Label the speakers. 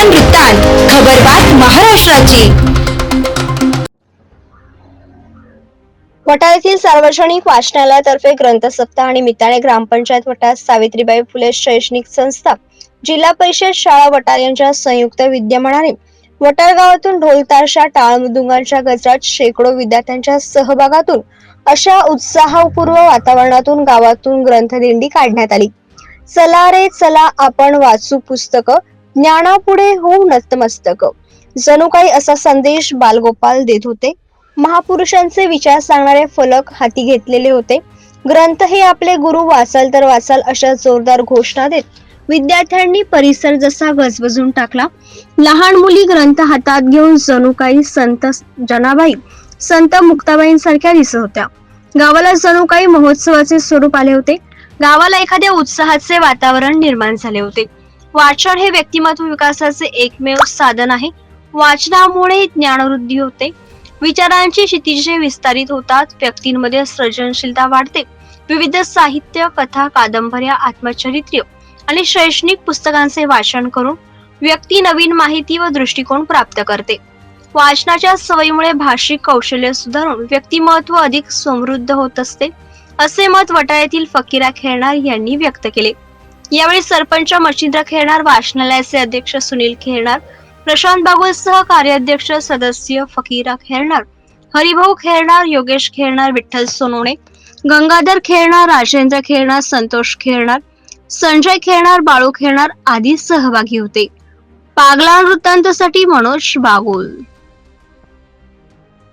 Speaker 1: महान वृत्तांत खबरबात महाराष्ट्राची.
Speaker 2: वटाळ येथील सार्वजनिक वाचनालयातर्फे ग्रंथसप्ताह आणि मिताणे ग्रामपंचायत वटार सावित्रीबाई फुले शैक्षणिक संस्था जिल्हा परिषद शाळा वटार यांच्या संयुक्त विद्यमानाने वटार गावातून ढोलताशा टाळ मृदुंगांच्या गजरात शेकडो विद्यार्थ्यांच्या सहभागातून अशा उत्साहपूर्व वातावरणातून गावातून ग्रंथदिंडी काढण्यात आली. चला रे चला आपण वाचू पुस्तकं. ज्ञानापुढे होऊ नतमस्तक. जणू काही असा संदेश बालगोपाल देत होते. महापुरुषांचे विचार सांगणारे फलक हाती घेतलेले होते. ग्रंथ हे आपले गुरु वाचाल तर वाचाल अशा जोरदार घोषणा देत विद्यार्थ्यांनी परिसर जसा गजबजून टाकला. लहान मुली ग्रंथ हातात घेऊन जणू काही संत जनाबाई संत मुक्ताबाईंसारख्या दिसत होत्या. गावाला जणू काही महोत्सवाचे स्वरूप आले होते. गावाला एखाद्या उत्साहाचे वातावरण निर्माण झाले होते. वाचन हे व्यक्तिमत्व विकासाचे एकमेव साधन आहे. वाचनामुळे ज्ञानवृद्धी होते. विचारांची क्षितिजे विस्तारित होतात. व्यक्तींमध्ये सृजनशीलता वाढते. विविध साहित्य कथा कादंबऱ्या आत्मचरित्र आणि शैक्षणिक पुस्तकांचे वाचन करून व्यक्ती नवीन माहिती व दृष्टिकोन प्राप्त करते. वाचनाच्या सवयीमुळे भाषिक कौशल्य सुधारून व्यक्तिमत्व अधिक समृद्ध होत असते असे मत वटाळ्यातील फकीरा खेळणार यांनी व्यक्त केले. यावेळी सरपंच मच्छिंद्र खेळणार वाचनालयाचे अध्यक्ष सुनील खेळणार प्रशांत बागुलसह कार्याध्यक्ष सदस्य फकीरा खेळणार हरिभाऊ खेळणार योगेश खेळणार विठ्ठल सोनवणे गंगाधर खेळणार राजेंद्र खेळणार संतोष खेळणार संजय खेळणार बाळू खेळणार आदी सहभागी होते. पागला वृत्तांतासाठी मनोज बागुल